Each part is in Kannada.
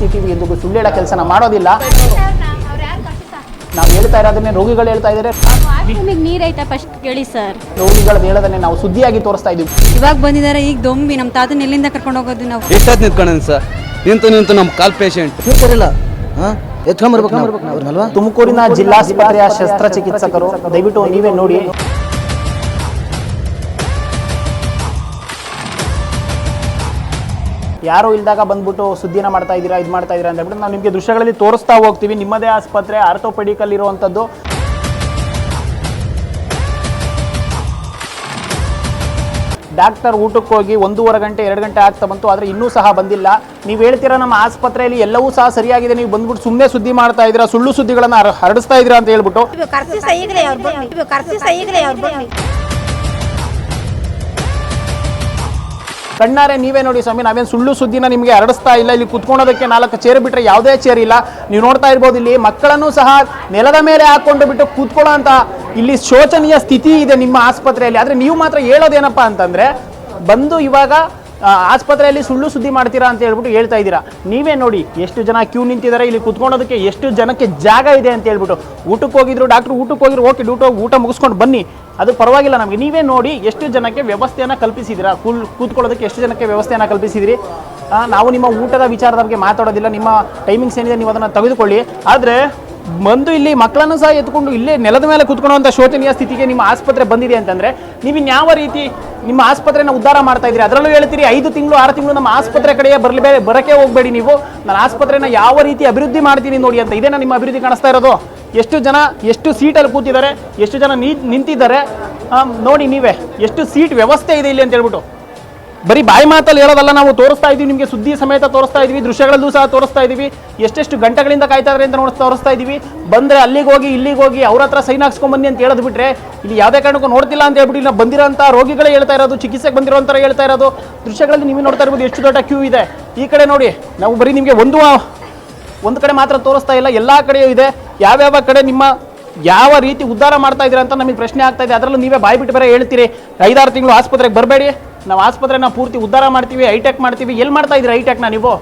ಸ್ಥಿತಿ ಎಂದು ಸುಳ್ಳು ಹೇಳೋ ಕೆಲಸನ ಮಾಡೋದಿಲ್ಲ. ನಾವು ಹೇಳ್ತಾ ಇರೋದನ್ನೇ ರೋಗಿಗಳು ಹೇಳ್ತಾ ಇದ್ದಾರೆ. ವಾಶ್ರೂಮಿಗೆ ನೀರೈತಾ ಫಸ್ಟ್ ಕೇಳಿ ಸರ್ ರೋಗಿಗಳು ಹೇಳೋದನ್ನೇ ನಾವು ಸುದ್ದಿಯಾಗಿ ತೋರಿಸ್ತಾ ಇದೀವಿ ಇವಾಗ ಬಂದಿದ್ದಾರೆ ಈಗ ದೊಂಬಿ ನಮ್ಮ ತಾತನ ಎಲ್ಲಿಂದ ಕರ್ಕೊಂಡು ಹೋಗೋದು ನಾವು? ಎಷ್ಟಾದ್ ನಿಂತ್ಕೊಂಡೇನು ಸರ್ ನಿಂತು ನಿಂತು ನಮ್ಮ ಕಾಲ್ ಪೇಷಂಟ್ ತಿಳ್ಕೊರಿಲ್ಲ ಹಾಂ? ಎತ್ಕೊಂಬರ್ಬೇಕು ನಾವು. ಅವ್ರನ್ನಲ್ವಾ ತುಮಕೂರಿನ ಜಿಲ್ಲಾಸ್ಪತ್ರೆಯ ಶಸ್ತ್ರಚಿಕಿತ್ಸಕರು ದಯವಿಟ್ಟು ನೀವೇ ನೋಡಿ. ಯಾರು ಇಲ್ದಾಗ ಬಂದ್ಬಿಟ್ಟು ಸುದ್ದಿನ ಮಾಡ್ತಾ ಇದ್ದೀರಾ, ಇದು ಮಾಡ್ತಾ ಇದ್ದೀರಾ ಅಂತ ನಾವು ನಿಮಗೆ ದೃಶ್ಯಗಳಲ್ಲಿ ತೋರಿಸ್ತಾ ಹೋಗ್ತೀವಿ. ನಿಮ್ಮದೇ ಆಸ್ಪತ್ರೆ ಆರ್ಥೋಪೆಡಿಕಲ್ ಇರುವಂಥದ್ದು ಡಾಕ್ಟರ್ ಊಟಕ್ಕೆ ಹೋಗಿ ಒಂದೂವರೆ ಗಂಟೆ, ಎರಡು ಗಂಟೆ ಆಗ್ತಾ ಬಂತು, ಆದರೆ ಇನ್ನೂ ಸಹ ಬಂದಿಲ್ಲ. ನೀವು ಹೇಳ್ತೀರಾ, ನಮ್ಮ ಆಸ್ಪತ್ರೆಯಲ್ಲಿ ಎಲ್ಲವೂ ಸಹ ಸರಿಯಾಗಿದೆ, ನೀವು ಬಂದ್ಬಿಟ್ಟು ಸುಮ್ಮನೆ ಸುದ್ದಿ ಮಾಡ್ತಾ ಇದ್ದೀರಾ, ಸುಳ್ಳು ಸುದ್ದಿಗಳನ್ನು ಹರ- ಹರಡಿಸ್ತಾ ಇದ್ದೀರಾ ಅಂತ ಹೇಳ್ಬಿಟ್ಟು? ಕಣ್ಣಾರೆ ನೀವೇ ನೋಡಿ ಸ್ವಾಮಿ, ನಾವೇನು ಸುಳ್ಳು ಸುದ್ದಿನ ನಿಮಗೆ ಹರಡಿಸ್ತಾ ಇಲ್ಲ? ಇಲ್ಲಿ ಕುತ್ಕೊಳೋದಕ್ಕೆ ನಾಲ್ಕು ಚೇರ್ ಬಿಟ್ಟರೆ ಯಾವುದೇ ಚೇರ್ ಇಲ್ಲ. ನೀವು ನೋಡ್ತಾ ಇರ್ಬೋದು, ಇಲ್ಲಿ ಮಕ್ಕಳನ್ನು ಸಹ ನೆಲದ ಮೇಲೆ ಹಾಕೊಂಡು ಬಿಟ್ಟು ಕೂತ್ಕೊಳ್ಳೋ ಅಂತ ಇಲ್ಲಿ ಶೋಚನೀಯ ಸ್ಥಿತಿ ಇದೆ ನಿಮ್ಮ ಆಸ್ಪತ್ರೆಯಲ್ಲಿ. ಆದರೆ ನೀವು ಮಾತ್ರ ಹೇಳೋದೇನಪ್ಪ ಅಂತಂದರೆ, ಬಂದು ಇವಾಗ ಆಸ್ಪತ್ರೆಯಲ್ಲಿ ಸುಳ್ಳು ಸುದ್ದಿ ಮಾಡ್ತೀರಾ ಅಂತ ಹೇಳ್ಬಿಟ್ಟು ಹೇಳ್ತಾ ಇದ್ದೀರಾ. ನೀವೇ ನೋಡಿ, ಎಷ್ಟು ಜನ ಕ್ಯೂ ನಿಂತಿದ್ದಾರೆ, ಇಲ್ಲಿ ಕುತ್ಕೊಳ್ಳೋದಕ್ಕೆ ಎಷ್ಟು ಜನಕ್ಕೆ ಜಾಗ ಇದೆ ಅಂತ ಹೇಳ್ಬಿಟ್ಟು. ಊಟಕ್ಕೆ ಹೋಗಿದ್ರು, ಡಾಕ್ಟ್ರು ಊಟಕ್ಕೆ ಹೋಗಿದ್ರು, ಓಕೆ, ಡ್ಯೂಟಿ ಊಟ ಮುಗಿಸ್ಕೊಂಡು ಬನ್ನಿ. ಅದು ಪರವಾಗಿಲ್ಲ ನಮಗೆ. ನೀವೇ ನೋಡಿ ಎಷ್ಟು ಜನಕ್ಕೆ ವ್ಯವಸ್ಥೆಯನ್ನು ಕಲ್ಪಿಸಿದ್ದೀರಾ. ಕುಲ್, ಕೂತ್ಕೊಳ್ಳೋದಕ್ಕೆ ಎಷ್ಟು ಜನಕ್ಕೆ ವ್ಯವಸ್ಥೆಯನ್ನು ಕಲ್ಪಿಸಿದಿರಿ ನಾವು ನಿಮ್ಮ ಊಟದ ವಿಚಾರದ ಬಗ್ಗೆ ಮಾತಾಡೋದಿಲ್ಲ, ನಿಮ್ಮ ಟೈಮಿಂಗ್ಸ್ ಏನಿದೆ ನೀವು ಅದನ್ನು ತೆಗೆದುಕೊಳ್ಳಿ. ಆದರೆ ಬಂದು ಇಲ್ಲಿ ಮಕ್ಕಳನ್ನು ಸಹ ಎತ್ಕೊಂಡು ಇಲ್ಲೇ ನೆಲದ ಮೇಲೆ ಕುತ್ಕೊಳ್ಳುವಂಥ ಶೋಚನೀಯ ಸ್ಥಿತಿಗೆ ನಿಮ್ಮ ಆಸ್ಪತ್ರೆ ಬಂದಿದೆ ಅಂತಂದರೆ ನೀವು ಇನ್ಯಾವ ರೀತಿ ನಿಮ್ಮ ಆಸ್ಪತ್ರೆನ ಉದ್ಧಾರ ಮಾಡ್ತಾ ಇದ್ದೀರಿ? ಅದರಲ್ಲೂ ಹೇಳ್ತೀರಿ ಐದು ತಿಂಗಳು, ಆರು ತಿಂಗಳು ನಮ್ಮ ಆಸ್ಪತ್ರೆ ಕಡೆಗೆ ಬರಲಿ ಬೇರೆ ಬರಕ್ಕೆ ಹೋಗಬೇಡಿ ನೀವು. ನನ್ನ ಆಸ್ಪತ್ರೆನ ಯಾವ ರೀತಿ ಅಭಿವೃದ್ಧಿ ಮಾಡ್ತೀನಿ ನೋಡಿ ಅಂತ ಇದೇನಾ ನಿಮ್ಮ ಅಭಿವೃದ್ಧಿ ಕಾಣಿಸ್ತಾ ಇರೋದು? ಎಷ್ಟು ಜನ, ಎಷ್ಟು ಸೀಟಲ್ಲಿ ಕೂತಿದ್ದಾರೆ? ಎಷ್ಟು ಜನ ನಿಂತಿದ್ದಾರೆ? ನೋಡಿ ನೀವೇ, ಎಷ್ಟು ಸೀಟ್ ವ್ಯವಸ್ಥೆ ಇದೆ ಇಲ್ಲಿ ಅಂತ ಹೇಳ್ಬಿಟ್ಟು. ಬರೀ ಬಾಯಿ ಮಾತಲ್ಲಿ ಹೇಳೋದಲ್ಲ, ನಾವು ತೋರಿಸ್ತಾ ಇದೀವಿ, ನಿಮಗೆ ಸುದ್ದಿ ಸಮೇತ ತೋರಿಸ್ತಾ ಇದೀವಿ, ದೃಶ್ಯಗಳಲ್ಲೂ ಸಹ ತೋರಿಸ್ತಾ ಇದೀವಿ. ಎಷ್ಟೆಷ್ಟು ಗಂಟೆಗಳಿಂದ ಕಾಯ್ತಾ ಇದ್ದಾರೆ ಅಂತ ನೋಡಿ, ತೋರಿಸ್ತಾ ಇದೀವಿ. ಬಂದರೆ ಅಲ್ಲಿಗೆ ಹೋಗಿ, ಇಲ್ಲಿಗೆ ಹೋಗಿ, ಅವ್ರ ಹತ್ರ ಸೈನ್ ಹಾಕ್ಸ್ಕೊಂಬನ್ನಿ ಅಂತ ಹೇಳೋದು ಬಿಟ್ರೆ ಇಲ್ಲಿ ಯಾವುದೇ ಕಾರಣಕ್ಕೂ ನೋಡ್ತಿಲ್ಲ ಅಂತ ಹೇಳ್ಬಿಟ್ಟು ಇಲ್ಲಿ ಬಂದಿರೋಂಥ ರೋಗಿಗಳೇ ಹೇಳ್ತಾ ಇರೋದು, ಚಿಕಿತ್ಸೆಗೆ ಬಂದಿರೋಂಥ ಹೇಳ್ತಾ ಇರೋದು. ದೃಶ್ಯಗಳಲ್ಲಿ ನೀವು ನೋಡ್ತಾ ಇರ್ಬೋದು ಎಷ್ಟು ದೊಡ್ಡ ಕ್ಯೂ ಇದೆ. ಈ ಕಡೆ ನೋಡಿ, ನಾವು ಬರೀ ನಿಮಗೆ ಒಂದು ಒಂದು ಕಡೆ ಮಾತ್ರ ತೋರಿಸ್ತಾ ಇಲ್ಲ, ಎಲ್ಲ ಕಡೆಯೂ ಇದೆ. ಯಾವ್ಯಾವ ಕಡೆ ನಿಮ್ಮ ಯಾವ ರೀತಿ ಉದ್ಧಾರ ಮಾಡ್ತಾ ಇದ್ದೀರಾ ಅಂತ ನಮಗೆ ಪ್ರಶ್ನೆ ಆಗ್ತಾ ಇದೆ. ಅದರಲ್ಲೂ ನೀವೇ ಬಾಯಿ ಬಿಟ್ಟು ಬೇರೆ ಹೇಳ್ತೀರಿ. ಐದಾರು ತಿಂಗಳು ಆಸ್ಪತ್ರೆಗೆ ಬರಬೇಡಿ. ನಾವು ಆಸ್ಪತ್ರೆನ ಪೂರ್ತಿ ಉದ್ಧಾರ ಮಾಡ್ತೀವಿ, ಹೈಟೆಕ್ ಮಾಡ್ತೀವಿ. ಎಲ್ಲಿ ಮಾಡ್ತಾ ಇದ್ರಿ ಹೈಟೆಕ್ನ ನೀವು?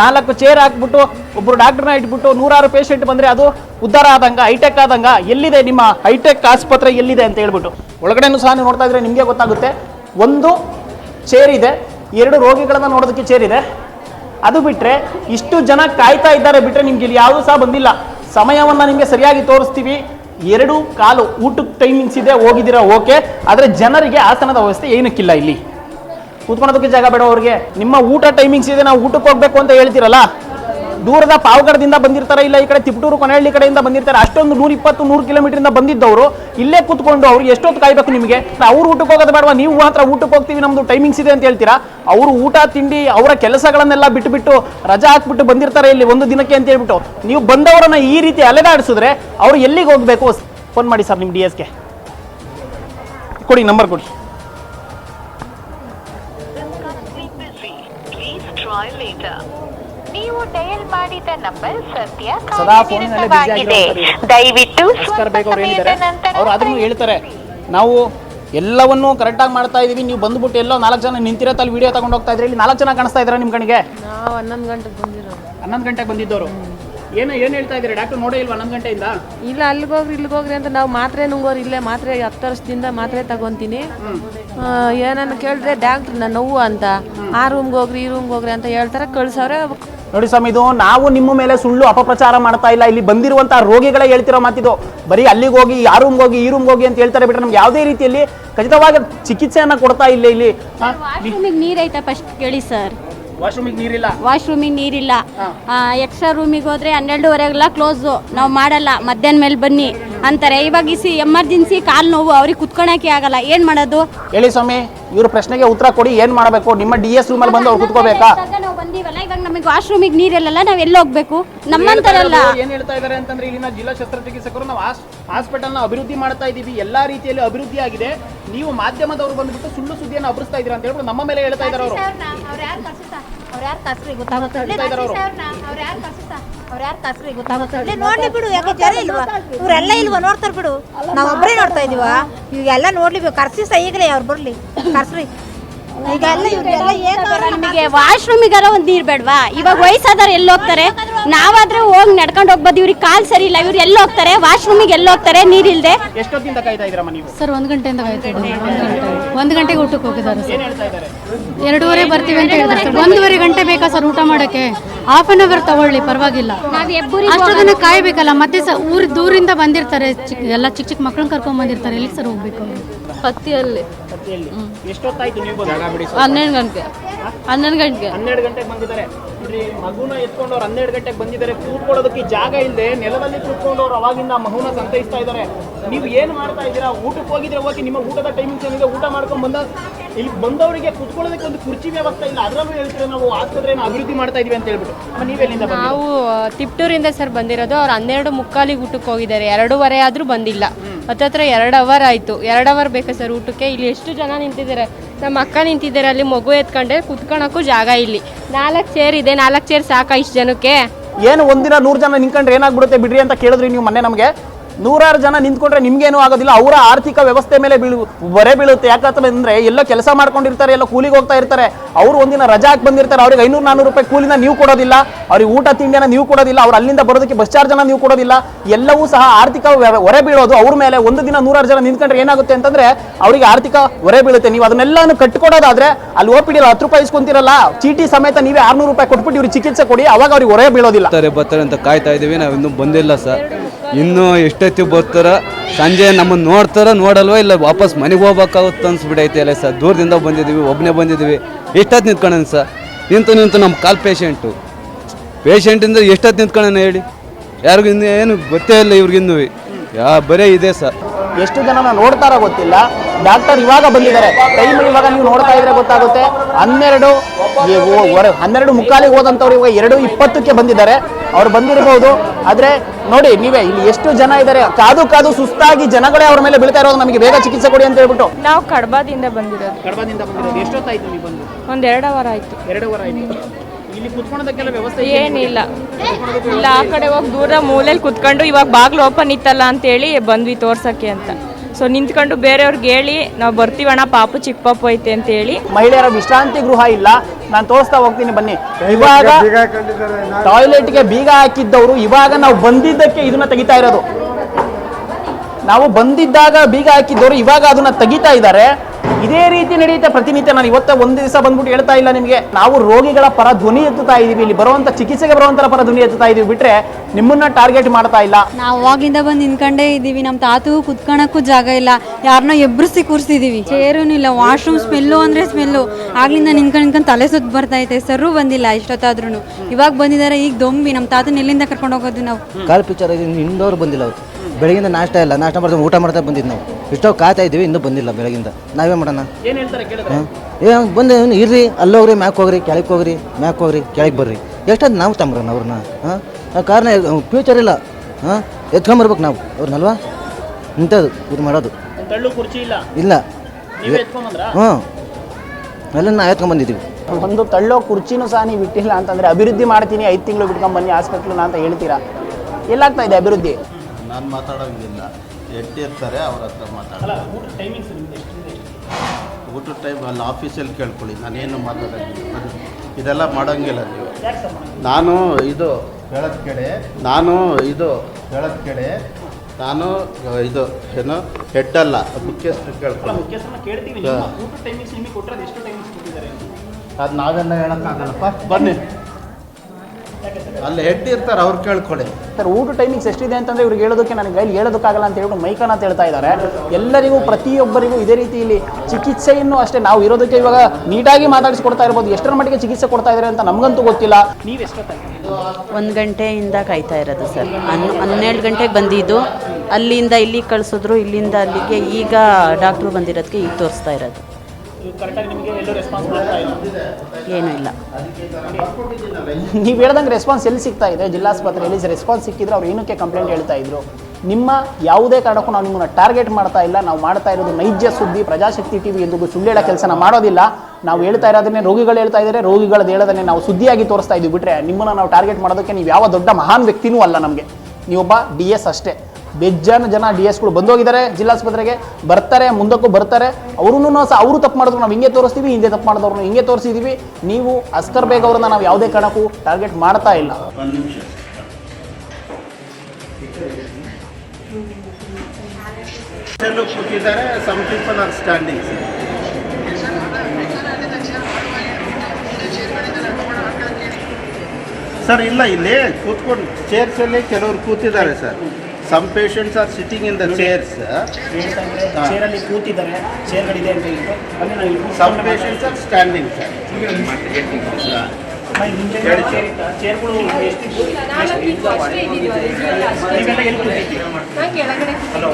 ನಾಲ್ಕು ಚೇರ್ ಹಾಕ್ಬಿಟ್ಟು ಒಬ್ಬರು ಡಾಕ್ಟರ್ನ ಇಟ್ಬಿಟ್ಟು ನೂರಾರು ಪೇಷಂಟ್ ಬಂದರೆ ಅದು ಉದ್ಧಾರ ಆದಂಗೆ, ಹೈಟೆಕ್ ಆದಂಗ ಎಲ್ಲಿದೆ ನಿಮ್ಮ ಹೈಟೆಕ್ ಆಸ್ಪತ್ರೆ ಎಲ್ಲಿದೆ ಅಂತ ಹೇಳ್ಬಿಟ್ಟು. ಒಳಗಡೆನೂ ಸಹ ನೀವು ನೋಡ್ತಾ ಇದ್ರೆ ನಿಮಗೆ ಗೊತ್ತಾಗುತ್ತೆ. ಒಂದು ಚೇರ್ ಇದೆ, ಎರಡು ರೋಗಿಗಳನ್ನ ನೋಡೋದಕ್ಕೆ ಚೇರ್ ಇದೆ. ಅದು ಬಿಟ್ಟರೆ ಇಷ್ಟು ಜನ ಕಾಯ್ತಾ ಇದ್ದಾರೆ ಬಿಟ್ಟರೆ ನಿಮ್ಗೆ ಇಲ್ಲಿ ಯಾವುದೂ ಸಹ ಬಂದಿಲ್ಲ. ಸಮಯವನ್ನು ನಿಮಗೆ ಸರಿಯಾಗಿ ತೋರಿಸ್ತೀವಿ. ಎರಡು ಕಾಲು ಊಟಕ್ಕೆ ಟೈಮಿಂಗ್ಸ್ ಇದೆ, ಹೋಗಿದ್ದೀರಾ ಓಕೆ ಆದರೆ ಜನರಿಗೆ ಆಸನದ ವ್ಯವಸ್ಥೆ ಏನಕ್ಕಿಲ್ಲ ಇಲ್ಲಿ. ಕೂತ್ಕೊಳ್ಳೋದಕ್ಕೆ ಜಾಗ ಬೇಡ ಅವ್ರಿಗೆ. ನಿಮ್ಮ ಊಟ ಟೈಮಿಂಗ್ಸ್ ಇದೆ, ನಾವು ಊಟಕ್ಕೆ ಹೋಗ್ಬೇಕು ಅಂತ ಹೇಳ್ತೀರಲ್ಲ? ದೂರದ ಪಾವಗಡದಿಂದ ಬಂದಿರ್ತಾರೆ ಇಲ್ಲ ಈ ಕಡೆ ತಿಪ್ಟೂರು, ಕೊನೆಹಳ್ಳಿ ಕಡೆಯಿಂದ ಬಂದಿರ್ತಾರೆ? ಅಷ್ಟೊಂದು ನೂರ ಇಪ್ಪತ್ತು ನೂರು ಕಿಲೋಮೀಟರಿಂದ ಬಂದಿದ್ದವರು ಇಲ್ಲೇ ಕೂತ್ಕೊಂಡು ಅವ್ರು ಎಷ್ಟೊತ್ತು ಕಾಯ್ಬೇಕು ನಿಮಗೆ? ಅವ್ರು ಊಟಕ್ಕೆ ಹೋಗೋದು ಬೇಡವಾ? ನೀವು ಮಾತ್ರ ಊಟಕ್ಕೆ ಹೋಗ್ತೀವಿ ನಮ್ಮದು ಟೈಮಿಂಗ್ಸ್ ಇದೆ ಅಂತ ಹೇಳ್ತೀರಾ? ಅವರು ಊಟ, ತಿಂಡಿ, ಅವರ ಕೆಲಸಗಳನ್ನೆಲ್ಲ ಬಿಟ್ಟುಬಿಟ್ಟು ರಜಾ ಹಾಕ್ಬಿಟ್ಟು ಬಂದಿರ್ತಾರೆ ಇಲ್ಲಿ ಒಂದು ದಿನಕ್ಕೆ ಅಂತ ಹೇಳ್ಬಿಟ್ಟು. ನೀವು ಬಂದವರನ್ನ ಈ ರೀತಿ ಅಲೆದಾಡಿಸಿದ್ರೆ ಅವ್ರು ಎಲ್ಲಿಗೆ ಹೋಗಬೇಕು? ಫೋನ್ ಮಾಡಿ ಸರ್, ನಿಮ್ಮ ಡಿ ಎಸ್ಗೆ ಕೊಡಿ ನಂಬರ್ ಕೊಡಿ. ಡಯಲ್ ಮಾಡಿದ ನಂಬರ್ ಸದ್ಯ ಸದಾ ಫೋನಿನಲ್ಲೇ busy ಕಾರ್ಯನಿರತವಾಗಿದೆ ಆಗಿರುವಂತದ್ದು. ದಯವಿಟ್ಟು ಬೇಕು ಅವ್ರು ಸಮಯದ ಹೇಳಿದ್ದಾರೆ ಅವ್ರು ಅದನ್ನು ಹೇಳ್ತಾರೆ. ನಾವು ಎಲ್ಲವನ್ನೂ ಕರೆಕ್ಟಾಗಿ ಮಾಡ್ತಾ ಇದೀವಿ. ನೀವು ಬಂದ್ಬಿಟ್ಟು ಎಲ್ಲೋ ನಾಲ್ಕು ಜನ ನಿಂತಿರೋ ಅಲ್ಲಿ ವಿಡಿಯೋ ತಗೊಂಡು ಹೋಗ್ತಾ ಇದ್ರೆ ಇಲ್ಲಿ ನಾಲ್ಕು ಜನ ಕಾಣಿಸ್ತಾ ಇದ್ದಾರೆ ನಿಮ್ಮ ಕಣಿಗೆ ನಾವು ಹನ್ನೊಂದು ಗಂಟೆಗೆ ಬಂದಿರೋದು. ಹನ್ನೊಂದು ಗಂಟೆಗೆ ಬಂದಿದ್ದವರು. ಏನು ಏನು ಹೇಳ್ತಾ ಇದ್ದಾರೆ? ಡಾಕ್ಟರ್ ನೋಡೇ ಇಲ್ವಾ ಹನ್ನೊಂದು ಗಂಟೆಯಿಂದ? ಇಲ್ಲ ಅಲ್ಲಿಗೆ ಹೋಗ್ರಿ ಇಲ್ಲಿಗೆ ಹೋಗ್ರಿ ಅಂತ ನಾವು ಮಾತ್ರೆ ನುಂಗೋರು ಇಲ್ಲೇ ಮಾತ್ರೆ ಹತ್ತು ವರ್ಷದಿಂದ ಮಾತ್ರೆ ತಗೊಂತೀನಿ. ಏನನ್ನ ಕೇಳಿದ್ರೆ ಡಾಕ್ಟ್ರ್ ನನ್ನ ನೋವು ಅಂತ. ಆ ರೂಮ್ಗೆ ಹೋಗ್ರಿ ಈ ರೂಮ್ಗೆ ಹೋಗ್ರಿ ಅಂತ ಹೇಳ್ತಾರೆ. ಕಳ್ಸವ್ರೆ ನೋಡಿ ಸ್ವಾಮಿ ಇದು ನಾವು ನಿಮ್ಮ ಮೇಲೆ ಸುಳ್ಳು ಅಪಪ್ರಚಾರ ಮಾಡ್ತಾ ಇಲ್ಲ. ಇಲ್ಲಿ ಬಂದಿರುವಂತಹ ರೋಗಿಗಳೇ ಹೇಳ್ತಿರೋ ಮಾತಿದು. ಬರೀ ಅಲ್ಲಿಗೆ ಹೋಗಿ ಆ ರೂಮ್ ಹೋಗಿ ಈ ರೂಮ್ ಹೋಗಿ ಅಂತ ಹೇಳ್ತಾರೆ ಬಿಟ್ರೆ ನಮ್ಗೆ ಯಾವುದೇ ರೀತಿಯಲ್ಲಿ ಖಚಿತವಾಗಿ ಚಿಕಿತ್ಸೆಯನ್ನ ಕೊಡ್ತಾ ಇಲ್ಲ ಇಲ್ಲಿ. ವಾಶ್ರೂಮಿಗೆ ನೀರೈತಾ ಫಸ್ಟ್ ಕೇಳಿ ಸರ್ ವಾಶ್ರೂಮಿಗೆ ನೀರಿಲ್ಲ. ವಾಶ್ರೂಮಿಗೆ ನೀರಿಲ್ಲ. ಎಕ್ಸ್ಟ್ರಾ ರೂಮಿಗೆ ಹೋದ್ರೆ ಹನ್ನೆರಡುವರೆಗೆಲ್ಲ ಕ್ಲೋಸು ನಾವು ಮಾಡಲ್ಲ ಮಧ್ಯಾಹ್ನ ಮೇಲೆ ಬನ್ನಿ ಅಂತಾರೆ. ಇವಾಗ ಇಸಿ ಎಮರ್ಜೆನ್ಸಿ ಕಾಲು ನೋವು ಅವ್ರಿಗೆ ಕುತ್ಕೊಳಕ್ಕೆ ಆಗಲ್ಲ. ಏನು ಮಾಡೋದು? ಹೇಳಿ ಸ್ವಾಮಿ ಇವ್ರ ಪ್ರಶ್ನೆಗೆ ಉತ್ತರ ಕೊಡಿ ಏನ್ ಮಾಡಬೇಕು? ನಿಮ್ಮ ಡಿ ಎಸ್ ರೂಮಲ್ಲಿ ಬಂದು ಅವ್ರು ಕುತ್ಕೋಬೇಕಾ? ಬಂದೀವಲ್ಲ? ಇವಾಗ ನಮಗೆ ವಾಶ್ರೂಮಿಗೆ ನೀರಿಲ್ಲಲ್ಲ ನಾವ್ ಎಲ್ಲಿ ಹೋಗ್ಬೇಕು? ನಮ್ಮಂತರಲ್ಲ. ಏನ್ ಹೇಳ್ತಾ ಇದಾರೆ ಅಂತಂದ್ರೆ ಇಲ್ಲಿನ ಜಿಲ್ಲಾ ಶಸ್ತ್ರಚಿಕಿತ್ಸಕರು ನಾವು ಹಾಸ್ಪಿಟಲ್ನ ಅಭಿವೃದ್ಧಿ ಮಾಡ್ತಾ ಇದೀವಿ. ಎಲ್ಲಾ ರೀತಿಯಲ್ಲಿ ಅಭಿವೃದ್ಧಿ ಆಗಿದೆ. ನೀವು ಮಾಧ್ಯಮದವರು ಬಂದ್ಬಿಟ್ಟು ಸುಳ್ಳು ಸುದ್ದಿಯನ್ನ ಹಬ್ಬಿಸ್ತಾ ಇದೀರ ಅಂತ ಹೇಳ್ಬಿಟ್ಟು ನಮ್ಮ ಮೇಲೆ ಹೇಳ್ತಾ ಇದಾರೆ ಅವರು. ನೋಡ್ಲಿ ಬಿಡು ಯಾಕೆ ಜನ ಇಲ್ವಾ? ಇವ್ರೆಲ್ಲ ಇಲ್ವಾ? ನೋಡ್ತಾರ ಬಿಡು. ನಾವ್ ಒಬ್ಬರೇ ನೋಡ್ತಾ ಇದೀವ? ಇವೆಲ್ಲ ನೋಡ್ಲಿ ಕರ್ಸಿ ಈಗಲೇ ಅವ್ರು ಬರ್ಲಿ. ಕರ್ಸ್ರಿ. ನಿಮಗೆ ವಾಶ್ರೂಮಿಗಾರ ಒಂದು ನೀರು ಬೇಡವಾ? ಇವಾಗ ವಯಸ್ಸಾದವ್ರು ಎಲ್ಲಿ ಹೋಗ್ತಾರೆ? ನಾವಾದ್ರೆ ಹೋಗಿ ನಡ್ಕೊಂಡು ಹೋಗ್ಬೋದು. ಇವ್ರಿಗೆ ಕಾಲ್ ಸರಿ ಇಲ್ಲ. ಇವ್ರು ಎಲ್ಲಿ ಹೋಗ್ತಾರೆ? ವಾಶ್ರೂಮಿಗೆ ಎಲ್ಲಿ ಹೋಗ್ತಾರೆ? ನೀರಿಲ್ದೆ ಎಷ್ಟೊತ್ತಿಂದ ಕಾಯ್ತಾ ಇದ್ದೀರಮ್ಮ ನೀವು? ಸರ್ ಒಂದು ಗಂಟೆಯಿಂದ ಕಾಯ್ತಿದ್ದೀವಿ ಒಂದು ಗಂಟೆ. ಒಂದು ಗಂಟೆಗೆ ಊಟಕ್ಕೆ ಹೋಗಿದ್ದಾರೆ ಸರ್. ಏನ್ ಹೇಳ್ತಾ ಇದ್ದಾರೆ? ಎರಡೂವರೆ ಬರ್ತೀವಿ ಅಂತ ಹೇಳಿದ್ರೆ ಸರ್. ಒಂದೂವರೆ ಗಂಟೆ ಬೇಕಾ ಸರ್ ಊಟ ಮಾಡೋಕ್ಕೆ? ಹಾಫ್ ಅನ್ ಅವರ್ ತಗೊಳ್ಳಿ ಪರವಾಗಿಲ್ಲ. ಅಷ್ಟೊಂದನ್ನ ಕಾಯ್ಬೇಕಲ್ಲ. ಮತ್ತೆ ಸರ್ ಊರ್ ದೂರಿಂದ ಬಂದಿರ್ತಾರೆ. ಚಿಕ್ಕ ಎಲ್ಲ ಚಿಕ್ಕ ಚಿಕ್ಕ ಮಕ್ಕಳನ್ನ ಕರ್ಕೊಂಡ್ ಬಂದಿರ್ತಾರೆ. ಎಲ್ಲಿಗೆ ಸರ್ ಹೋಗ್ಬೇಕು ಅವ್ರು? ಹತ್ತಿಯಲ್ಲಿ ಕತ್ತಿಯಲ್ಲಿ ಎಷ್ಟೊತ್ತಾಯ್ತು ನೀವು ಹನ್ನೆರಡು ಗಂಟೆ. ಹನ್ನೊಂದು ಗಂಟೆಗೆ ಹನ್ನೆರಡು ಗಂಟೆಗೆ ಬಂದಿದ್ದಾರೆ. ಇಲ್ಲಿ ಮಗುನ ಎತ್ಕೊಂಡವ್ರು ಹನ್ನೆರಡು ಗಂಟೆಗೆ ಬಂದಿದ್ದಾರೆ. ಕೂತ್ಕೊಳ್ಳೋದಕ್ಕೆ ಜಾಗ ಇಲ್ಲದೆ ನೆಲದಲ್ಲಿ ಕೂತ್ಕೊಂಡವ್ರು ಅವಾಗಿಂದ ಆ ಮಗುನ ಸಂತೈಸ್ತಾ ಇದ್ದಾರೆ. ನೀವು ಏನು ಮಾಡ್ತಾ ಇದ್ದೀರಾ? ಊಟಕ್ಕೆ ಹೋಗಿದ್ರೆ ಹೋಗಿ ನಿಮ್ಮ ಊಟದ ಟೈಮಿಂಗ್ಸ್ ಏನಿದೆ ಊಟ ಮಾಡ್ಕೊಂಡು ಬಂದ ಇಲ್ಲಿ ಬಂದವರಿಗೆ ಕುತ್ಕೊಳ್ಳೋದಕ್ಕೆ ಒಂದು ಕುರ್ಚಿ ವ್ಯವಸ್ಥೆ ಇಲ್ಲ. ಅದರಲ್ಲೂ ಹೇಳ್ತೀರಾ ನಾವು ಆಸ್ಪತ್ರೆಯನ್ನು ಅಭಿವೃದ್ಧಿ ಮಾಡ್ತಾ ಇದೀವಿ ಅಂತ ಹೇಳ್ಬಿಟ್ಟು. ಅಮ್ಮ, ನೀವೆಲ್ಲಿಂದ? ನಾವು ತಿಪ್ಟೂರಿಂದ ಸರ್ ಬಂದಿರೋದು. ಅವ್ರು ಹನ್ನೆರಡು ಮುಕ್ಕಾಲಿಗೆ ಊಟಕ್ಕೆ ಹೋಗಿದ್ದಾರೆ. ಎರಡೂವರೆ ಆದರೂ ಬಂದಿಲ್ಲ. ಹತ್ತತ್ರ ಎರಡು ಅವರ್ ಆಯಿತು. ಎರಡು ಅವರ್ ಬೇಕಾ ಸರ್ ಊಟಕ್ಕೆ? ಇಲ್ಲಿ ಎಷ್ಟು ಜನ ನಿಂತಿದ್ದಾರೆ? ನಮ್ಮ ಅಕ್ಕ ನಿಂತಿದ್ದಾರೆ, ಅಲ್ಲಿ ಮಗು ಎತ್ಕೊಂಡೆ. ಕುತ್ಕೊಳಕ್ಕೂ ಜಾಗ ಇಲ್ಲಿ. ನಾಲ್ಕು ಚೇರ್ ಇದೆ. ನಾಲ್ಕು ಚೇರ್ ಸಾಕಾ ಇಷ್ಟು ಜನಕ್ಕೆ? ಏನು ಒಂದಿನ ನೂರು ಜನ ನಿಂತ್ಕೊಂಡ್ರೆ ಏನಾಗ್ಬಿಡುತ್ತೆ ಬಿಡ್ರಿ ಅಂತ ಕೇಳಿದ್ರಿ ನೀವು ಮೊನ್ನೆ ನಮಗೆ. ನೂರಾರು ಜನ ನಿಂತ್ಕೊಂಡ್ರೆ ನಿಮ್ಗೇನು ಆಗೋದಿಲ್ಲ. ಅವರ ಆರ್ಥಿಕ ವ್ಯವಸ್ಥೆ ಮೇಲೆ ಬೀಳು ಬರೆ ಬೀಳುತ್ತೆ. ಯಾಕಂತಂದ್ರೆ ಎಲ್ಲ ಕೆಲಸ ಮಾಡ್ಕೊಂಡಿರ್ತಾರೆ, ಎಲ್ಲ ಕೂಲಿಗೆ ಹೋಗ್ತಾ ಇರ್ತಾರೆ. ಅವ್ರು ಒಂದಿನ ರಜಾ ಹಾಕಿ ಬಂದಿರ್ತಾರೆ. ಅವ್ರಿಗೆ ಐನೂರು, ನಾನೂರು ರೂಪಾಯಿ ಕೂಲಿನ ನೀವು ಕೊಡೋದಿಲ್ಲ. ಅವ್ರಿಗೆ ಊಟ ತಿಂಡಿನ ನೀವು ಕೊಡೋದಿಲ್ಲ. ಅವ್ರು ಅಲ್ಲಿಂದ ಬರೋದಕ್ಕೆ ಬಸ್ ಚಾರ್ಜನ್ನ ನೀವು ಕೊಡೋದಿಲ್ಲ. ಎಲ್ಲವೂ ಸಹ ಆರ್ಥಿಕ ಹೊರೆ ಬೀಳೋದು ಅವ್ರ ಮೇಲೆ. ಒಂದು ದಿನ ನೂರಾರು ಜನ ನಿಂತ್ಕೊಂಡ್ರೆ ಏನಾಗುತ್ತೆ ಅಂತಂದ್ರೆ ಅವರಿಗೆ ಆರ್ಥಿಕ ಹೊರೆ ಬೀಳುತ್ತೆ. ನೀವು ಅದನ್ನೆಲ್ಲಾನು ಕಟ್ಟಿಕೊಡೋದಾದ್ರೆ ಅಲ್ಲಿ ಓ ಪಿ ಡಿ ಹತ್ತು ರೂಪಾಯಿ ಇಸ್ಕೊಂತಿರಲ್ಲ, ಚೀಟಿ ಸಮೇತ ನೀವೇ ಆರ್ನೂರು ರೂಪಾಯಿ ಕೊಟ್ಬಿಟ್ಟು ಇವ್ರಿಗೆ ಚಿಕಿತ್ಸೆ ಕೊಡಿ. ಅವಾಗ ಅವ್ರಿಗೆ ಹೊರೆ ಬೀಳೋದಿಲ್ಲ. ಬರ್ತಾರೆ ಅಂತ ಕಾಯ್ತಾ ಇದೀವಿ ನಾವು ಬಂದಿಲ್ಲ ಸರ್. ಇನ್ನೂ ಎಷ್ಟೊತ್ತಿಗೆ ಬರ್ತಾರ, ಸಂಜೆ ನಮ್ಮನ್ನು ನೋಡ್ತಾರ ನೋಡಲ್ವ ಇಲ್ಲ ವಾಪಸ್ ಮನೆಗೆ ಹೋಗ್ಬೇಕಾಗುತ್ತೆ ಅನ್ಸ್ಬಿಟೈತೆ ಅಲ್ಲ ಸರ್. ದೂರದಿಂದ ಬಂದಿದ್ದೀವಿ ಒಬ್ಬನೇ ಬಂದಿದ್ದೀವಿ. ಎಷ್ಟೊತ್ತು ನಿಂತ್ಕೊಳ್ಳೋಣ ಸರ್? ನಿಂತು ನಿಂತು ನಮ್ಮ ಕಾಲ್ ಪೇಷಂಟು ಪೇಷಂಟಿಂದ ಎಷ್ಟೊತ್ತು ನಿಂತ್ಕೊಳ್ಳೋಣ ಹೇಳಿ? ಯಾರಿಗೂ ಇನ್ನೂ ಏನು ಗೊತ್ತೇ ಇಲ್ಲ ಇವ್ರಿಗಿನ್ನೂ. ಯಾ, ಬರೇ ಇದೆ ಸರ್. ಎಷ್ಟು ಜನ ನೋಡ್ತಾರ ಗೊತ್ತಿಲ್ಲ. ಡಾಕ್ಟರ್ ಇವಾಗ ಬಂದಿದ್ದಾರೆ. ಟೈಮ್ ಇವಾಗ ನೀವು ನೋಡ್ತಾ ಇದ್ರೆ ಗೊತ್ತಾಗುತ್ತೆ. ಹನ್ನೆರಡು ಹನ್ನೆರಡು ಮುಕ್ಕಾಲಿಗೆ ಹೋದಂಥವ್ರು ಇವಾಗ ಎರಡು ಇಪ್ಪತ್ತಕ್ಕೆ ಬಂದಿದ್ದಾರೆ. ಅವ್ರು ಬಂದಿರಬಹುದು ಆದರೆ ನೋಡಿ ನೀವೇ ಇಲ್ಲಿ ಎಷ್ಟು ಜನ ಇದ್ದಾರೆ? ಕಾದು ಕಾದು ಸುಸ್ತಾಗಿ ಜನಗಳೇ ಅವ್ರ ಮೇಲೆ ಬೀಳ್ತಾ ಇರೋದು ನಮಗೆ ಬೇಗ ಚಿಕಿತ್ಸೆ ಕೊಡಿ ಅಂತ ಹೇಳ್ಬಿಟ್ಟು. ನಾವು ಕಡಬಾದಿಂದ ಬಂದಿರೋದು. ಕಡಬದಿಂದ ಬಂದಿರೋದು. ಎಷ್ಟೊತ್ತಾಯ್ತು ನೀವು ಬಂದು? ಒಂದು ಎರಡು ಅವರ್ ಆಯಿತು. ಎರಡು ವಾರ ಆಯ್ತು. ಇಲ್ಲಿ ಕುತ್ಕೊಳ್ಳೋದಕ್ಕೆಲ್ಲ ವ್ಯವಸ್ಥೆ ಏನಿಲ್ಲ. ಇಲ್ಲ ಆ ಕಡೆ ಹೋಗಿ ದೂರ ಮೂಲೆಯಲ್ಲಿ ಕುತ್ಕೊಂಡು ಇವಾಗ ಬಾಗ್ಲು ಓಪನ್ ಇತ್ತಲ್ಲ ಅಂತೇಳಿ ಬಂದ್ವಿ ತೋರ್ಸಕ್ಕೆ ಅಂತ. ಸೊ ನಿಂತ್ಕೊಂಡು ಬೇರೆಯವ್ರಿಗೆ ಹೇಳಿ ನಾವು ಬರ್ತೀವಣ್ಣ ಪಾಪು ಚಿಕ್ಕ ಪಾಪು ಐತೆ ಅಂತ ಹೇಳಿ. ಮಹಿಳೆಯರ ವಿಶ್ರಾಂತಿ ಗೃಹ ಇಲ್ಲ. ನಾನು ತೋರಿಸ್ತಾ ಹೋಗ್ತೀನಿ ಬನ್ನಿ. ಇವಾಗ ಟಾಯ್ಲೆಟ್ಗೆ ಬೀಗ ಹಾಕಿದ್ದವರು ಇವಾಗ ನಾವು ಬಂದಿದ್ದಕ್ಕೆ ಇದನ್ನ ತೆಗಿತಾ ಇರೋದು. ನಾವು ಬಂದಿದ್ದಾಗ ಬೀಗ ಹಾಕಿದ್ದವರು ಇವಾಗ ಅದನ್ನ ತೆಗಿತಾ ಇದ್ದಾರೆ. ಇದೇ ರೀತಿ ನಡೆಯುತ್ತೆ ಪ್ರತಿನಿತ್ಯ. ನಾನು ಇವತ್ತ ಒಂದು ದಿವಸ ಬಂದ್ಬಿಟ್ಟು ಹೇಳ್ತಾ ಇಲ್ಲ ನಿಮಗೆ. ನಾವು ರೋಗಿಗಳ ಪರ ಧ್ವನಿ ಎತ್ತುತ್ತಾ ಇದೀವಿ. ಇಲ್ಲಿ ಬರುವಂತ ಚಿಕಿತ್ಸೆಗೆ ಬರುವಂತರ ಪರ ಧ್ವನಿ ಎತ್ತುತ್ತಾ ಇದೀವಿ. ಬಿಟ್ರೆ ನಿಮ್ಮನ್ನ ಟಾರ್ಗೆಟ್ ಮಾಡ್ತಾ ಇಲ್ಲ. ನಾವು ಅವಾಗ್ಲಿಂದ ಬಂದು ನಿಂತ್ಕೊಂಡೇ ಇದ್ದೀವಿ ನಮ್ಮ ತಾತು ಕುತ್ಕೊಳಕ್ಕೂ ಜಾಗ ಇಲ್ಲ. ಯಾರನ್ನ ಎಬ್ರಿಸಿ ಕೂರಿಸಿದೀವಿ. ಚೇರೂ ಇಲ್ಲ. ವಾಶ್ರೂಮ್ ಸ್ಮೆಲ್ಲು ಅಂದ್ರೆ ಸ್ಮೆಲ್ಲು ಆಗ್ಲಿಂದ ನಿಂತ್ಕೊಂಡು ನಿಂತ್ಕೊಂಡು ತಲೆ ಸುತ್ತ ಬರ್ತಾ ಬರ್ತೈತೆ ಸರ್ರು ಬಂದಿಲ್ಲ ಇಷ್ಟೊತ್ತಾದ್ರೂ ಇವಾಗ ಬಂದಿದ್ದಾರೆ. ಈಗ ದೊಂಬಿ. ನಮ್ಮ ತಾತನ ಎಲ್ಲಿಂದ ಕರ್ಕೊಂಡು ಹೋಗೋದು ನಾವು? ಕಾಲ್ ಪಿಕ್ಚರ್ ಇಂದೋರು ಬಂದಿಲ್ಲ ಅವ್ರು ಬೆಳಗಿಂದ ನಾಷ್ಟ ಇಲ್ಲ. ನಾಷ್ಟ ಮಾಡ್ತಾ ಊಟ ಮಾಡ್ತಾ ಬಂದಿದ್ದು ನಾವು. ಇಷ್ಟೋ ಕಾಯ್ತಾ ಇದ್ದೀವಿ ಇನ್ನೂ ಬಂದಿಲ್ಲ ಬೆಳಗಿಂದ. ನಾವೇ ಮಾಡೋಣ? ಏನು ಹೇಳ್ತಾರೆ ಕೇಳಿದ್ರೆ? ಏ ಬಂದು ಇರ್ರಿ ಅಲ್ಲೋಗ್ರಿ ಮ್ಯಾಕ್ ಹೋಗ್ರಿ ಕೆಳಗೆ ಹೋಗ್ರಿ ಮ್ಯಾಕ್ ಹೋಗ್ರಿ ಕೆಳಗೆ ಬರ್ರಿ. ಎಷ್ಟೊತ್ತು ನಾವು ತಂಬ್ರಣ ಅವ್ರನ್ನ ಹಾಂ? ಆ ಕಾರಣ ಫ್ಯೂಚರ್ ಇಲ್ಲ ಹಾಂ? ಎತ್ಕೊಂಬರ್ಬೇಕು ನಾವು ಅವ್ರನ್ನಲ್ವಾ? ಇಂಥದ್ದು ಇದು ಮಾಡೋದು. ತಳ್ಳು ಕುರ್ಚಿ ಇಲ್ಲ? ಇಲ್ಲ. ನೀವೇ ಎತ್ಕೊಂಬಂದ್ರ? ಹ್ಞೂ ಎಲ್ಲ ನಾ ಎತ್ಕೊಂಬಂದಿದ್ದೀವಿ. ಒಂದು ತಳ್ಳೋ ಕುರ್ಚಿನೂ ಸಹ ನೀವು ಬಿಟ್ಟಿಲ್ಲ ಅಂತಂದ್ರೆ ಅಭಿವೃದ್ಧಿ ಮಾಡ್ತೀನಿ ಐದು ತಿಂಗಳು ಬಿಟ್ಕೊಂಡ್ ಬನ್ನಿ ಹಾಸ್ಪಿಟ್ಲನ್ನ ಅಂತ ಹೇಳ್ತೀರಾ? ಎಲ್ಲಾಗ್ತಾ ಇದೆ ಅಭಿವೃದ್ಧಿ? ನಾನು ಎಟ್ಟಿರ್ತಾರೆ ಅವ್ರ ಹತ್ರ ಮಾತಾಡೋದು ಊಟದ ಟೈಮ್ ಅಲ್ಲಿ ಆಫೀಸಲ್ಲಿ ಕೇಳ್ಕೊಳ್ಳಿ ನಾನೇನು ಮಾತಾಡೋದಿಲ್ಲ. ಅದು ಇದೆಲ್ಲ ಮಾಡೋಂಗಿಲ್ಲ ನೀವು. ನಾನು ಇದು ಹೇಳೋದ್ ಕಡೆ ನಾನು ಇದು ಹೇಳೋದ್ ಕಡೆ ನಾನು ಇದು ಏನು ಹೆಡ್ಡಲ್ಲ ಮುಖ್ಯಸ್ಥರು ಕೇಳ್ಕೊಳ್ಳಿ. ಅದು ನಾವೆಲ್ಲ ಹೇಳೋಕ್ಕಾಗಲ್ಲಪ್ಪ. ಬನ್ನಿ. ಅಲ್ಲಿ ಹೆಡ್ ಇರ್ತಾರೆ ಅವ್ರು ಕೇಳ್ಕೊಳ್ಳಿ. ಸರ್ ಊಟ ಟೈಮಿಂಗ್ಸ್ ಎಷ್ಟಿದೆ ಅಂತಂದ್ರೆ ಇವ್ರಿಗೆ ಹೇಳೋದಕ್ಕೆ ನನಗೆ ಕೈಲಿ ಹೇಳೋದಕ್ಕಾಗಲ್ಲ ಅಂತ ಹೇಳ್ಬಿಟ್ಟು ಮೈಕನ ಅಂತ ಹೇಳ್ತಾ ಇದ್ದಾರೆ. ಎಲ್ಲರಿಗೂ ಪ್ರತಿಯೊಬ್ಬರಿಗೂ ಇದೇ ರೀತಿ ಇಲ್ಲಿ ಚಿಕಿತ್ಸೆಯನ್ನು ಅಷ್ಟೇ ನಾವು ಇರೋದಕ್ಕೆ ಇವಾಗ ನೀಟಾಗಿ ಮಾತಾಡಿಸ್ಕೊಡ್ತಾ ಇರ್ಬೋದು. ಎಷ್ಟರ ಮಟ್ಟಿಗೆ ಚಿಕಿತ್ಸೆ ಕೊಡ್ತಾ ಇದ್ದಾರೆ ಅಂತ ನಮಗಂತೂ ಗೊತ್ತಿಲ್ಲ. ನೀವು ಎಷ್ಟೊತ್ತಾಗಿ ಒಂದು ಗಂಟೆಯಿಂದ ಕಾಯ್ತಾ ಇರೋದು ಸರ್. ಹನ್ ಹನ್ನೆರಡು ಗಂಟೆಗೆ ಬಂದಿದ್ದು. ಅಲ್ಲಿಂದ ಇಲ್ಲಿ ಕಳಿಸಿದ್ರು ಇಲ್ಲಿಂದ ಅಲ್ಲಿಗೆ ಈಗ ಡಾಕ್ಟ್ರು ಬಂದಿರೋದಕ್ಕೆ ಈಗ ತೋರಿಸ್ತಾ ಇರೋದು. ಕರೆಕ್ಟಾಗಿ ನಿಮಗೆ ಎಲ್ಲೂ ರೆಸ್ಪಾನ್ಸ್ ಮಾಡ್ತಾ ಇಲ್ಲ. ಏನೂ ಇಲ್ಲ. ನೀವು ಹೇಳ್ದಂಗೆ ರೆಸ್ಪಾನ್ಸ್ ಎಲ್ಲಿ ಸಿಗ್ತಾ ಇದೆ? ಜಿಲ್ಲಾಸ್ಪತ್ರೆಯಲ್ಲಿ ರೆಸ್ಪಾನ್ಸ್ ಸಿಕ್ಕಿದ್ರೆ ಅವ್ರು ಏನಕ್ಕೆ ಕಂಪ್ಲೇಂಟ್ ಹೇಳ್ತಾ ಇದ್ರು? ನಿಮ್ಮ ಯಾವುದೇ ಕಾರಣಕ್ಕೂ ನಾವು ನಿಮ್ಮನ್ನ ಟಾರ್ಗೆಟ್ ಮಾಡ್ತಾ ಇಲ್ಲ. ನಾವು ಮಾಡ್ತಾ ಇರೋದು ನೈಜ ಸುದ್ದಿ, ಪ್ರಜಾಶಕ್ತಿ ಟಿವಿ ಎಂದು ಸುಳ್ಳು ಹೇಳೋ ಕೆಲಸನ ಮಾಡೋದಿಲ್ಲ. ನಾವು ಹೇಳ್ತಾ ಇರೋದನ್ನೇ ರೋಗಿಗಳು ಹೇಳ್ತಾ ಇದ್ದಾರೆ. ರೋಗಿಗಳದ್ದು ಹೇಳೋದನ್ನೇ ನಾವು ಸುದ್ದಿಯಾಗಿ ತೋರಿಸ್ತಾ ಇದ್ದೀವಿ ಬಿಟ್ರೆ ನಿಮ್ಮನ್ನು ನಾವು ಟಾರ್ಗೆಟ್ ಮಾಡೋದಕ್ಕೆ ನೀವು ಯಾವ ದೊಡ್ಡ ಮಹಾನ್ ವ್ಯಕ್ತಿನೂ ಅಲ್ಲ ನಮಗೆ. ನೀವೊಬ್ಬ ಡಿ ಎಸ್ ಅಷ್ಟೇ. ಬೆಜ್ಜಾನ ಜನ ಡಿ ಎಸ್ಗಳು ಬಂದೋಗಿದ್ದಾರೆ ಜಿಲ್ಲಾಸ್ಪತ್ರೆಗೆ ಬರ್ತಾರೆ ಮುಂದಕ್ಕೂ ಬರ್ತಾರೆ. ಅವ್ರೂ ಸಹ ಅವರು ತಪ್ಪು ಮಾಡಿದ್ರು ನಾವು ಹಿಂಗೆ ತೋರಿಸ್ತೀವಿ ಹಿಂದೆ ತಪ್ಪು ಮಾಡಿದವ್ರನ್ನ ಹಿಂಗೆ ತೋರಿಸಿದೀವಿ. ನೀವು ಅಸ್ಕರ್ ಬೇಗ ಅವ್ರನ್ನ ನಾವು ಯಾವುದೇ ಕಾರಣಕ್ಕೂ ಟಾರ್ಗೆಟ್ ಮಾಡ್ತಾ ಇಲ್ಲ. ಸರ್ ಇಲ್ಲ ಇಲ್ಲಿ ಕೂತ್ಕೊಂಡು ಚೇರ್ಸಲ್ಲಿ ಕೆಲವರು ಕೂತಿದ್ದಾರೆ sir. Some patients are sitting in the chairs ಚೇರಲ್ಲಿ ಕೂತಿದ್ದಾರೆ ಚೇರ್ಗಳಿದೆ ಅಂತ ಹೇಳ್ಬಿಟ್ಟು ಅಲ್ಲಿ ನಾವು ಇಲ್ಲಿ some patients are standing sir. ಚೇರ್ಗಳು ಎಷ್ಟಿದ್ದು ನೀವೆಲ್ಲ ಎಲ್ಲಿ ಕೂತಿದ್ದೀರಿ? ಹಲೋ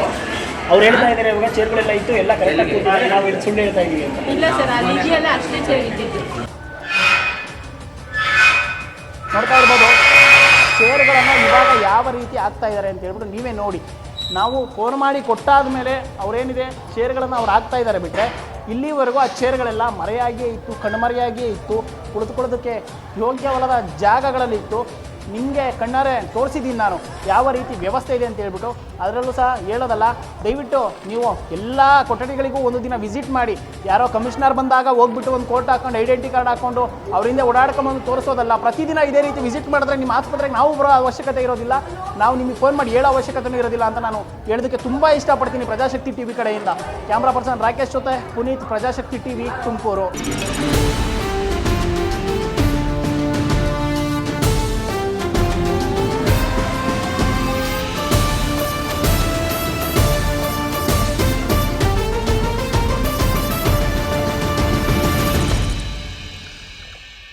ಅವ್ರು ಹೇಳ್ತಾ ಇದಾರೆ ಇವಾಗ ಚೇರ್ಗಳೆಲ್ಲ ಇತ್ತು ಎಲ್ಲ ಕರೆಕ್ಟ್ ಕೂತಿದ್ದಾರೆ. ನಾವು ಇಲ್ಲಿ ಸುಳ್ಳು ಹೇಳ್ತಾ ಇದೀವಿ ಅಂತ. ಇಲ್ಲ ಸರ್ ಅಲ್ಲಿ ಇದೆಯಲ್ಲ ಅಷ್ಟೇ ಚೇರ್ ಇದ್ದಿದ್ದು. ನೋಡ್ತಾ ಇರ್ಬೋದು. ಚೇರ್ಗಳನ್ನು ಇವಾಗ ಯಾವ ರೀತಿ ಆಗ್ತಾ ಇದ್ದಾರೆ ಅಂತ ಹೇಳ್ಬಿಟ್ಟು ನೀವೇ ನೋಡಿ. ನಾವು ಫೋನ್ ಮಾಡಿ ಕೊಟ್ಟಾದ ಮೇಲೆ ಅವರೇನಿದೆ? ಶೇರ್ಗಳನ್ನು ಅವ್ರು ಆಗ್ತಾ ಇದ್ದಾರೆ ಬಿಟ್ಟರೆ ಇಲ್ಲಿವರೆಗೂ ಆ ಚೇರ್ಗಳೆಲ್ಲ ಮರೆಯಾಗಿಯೇ ಇತ್ತು, ಕಣ್ಮರೆಯಾಗಿಯೇ ಇತ್ತು, ಕುಳಿತುಕೊಳ್ಳೋದಕ್ಕೆ ಯೋಗ್ಯವಲ್ಲದ ಜಾಗಗಳಲ್ಲಿ ಇತ್ತು ನಿಮಗೆ ಕಣ್ಣಾರೆ ತೋರಿಸಿದ್ದೀನಿ ನಾನು. ಯಾವ ರೀತಿ ವ್ಯವಸ್ಥೆ ಇದೆ ಅಂತ ಹೇಳ್ಬಿಟ್ಟು ಅದರಲ್ಲೂ ಸಹ ಹೇಳೋದಲ್ಲ, ದಯವಿಟ್ಟು ನೀವು ಎಲ್ಲ ಕೊಠಡಿಗಳಿಗೂ ಒಂದು ದಿನ ವಿಸಿಟ್ ಮಾಡಿ. ಯಾರೋ ಕಮಿಷನರ್ ಬಂದಾಗ ಹೋಗ್ಬಿಟ್ಟು ಒಂದು ಕೋರ್ಟ್ ಹಾಕೊಂಡು ಐಡೆಂಟಿ ಕಾರ್ಡ್ ಹಾಕೊಂಡು ಅವರಿಂದ ಓಡಾಡ್ಕೊಂಬಂದು ತೋರಿಸೋದಲ್ಲ. ಪ್ರತಿದಿನ ಇದೇ ರೀತಿ ವಿಸಿಟ್ ಮಾಡಿದ್ರೆ ನಿಮ್ಮ ಆಸ್ಪತ್ರೆಗೆ ನಾವು ಬರೋ ಅವಶ್ಯಕತೆ ಇರೋದಿಲ್ಲ. ನಾವು ನಿಮಗೆ ಫೋನ್ ಮಾಡಿ ಹೇಳೋ ಅವಶ್ಯಕತೆನೂ ಇರೋದಿಲ್ಲ ಅಂತ ನಾನು ಹೇಳೋದಕ್ಕೆ ತುಂಬ ಇಷ್ಟಪಡ್ತೀನಿ ಪ್ರಜಾಶಕ್ತಿ ಟಿ ವಿ ಕಡೆಯಿಂದ. ಕ್ಯಾಮ್ರಾ ಪರ್ಸನ್ ರಾಕೇಶ್ ಜೊತೆ ಪುನೀತ್, ಪ್ರಜಾಶಕ್ತಿ ಟಿ ವಿ ತುಮಕೂರು.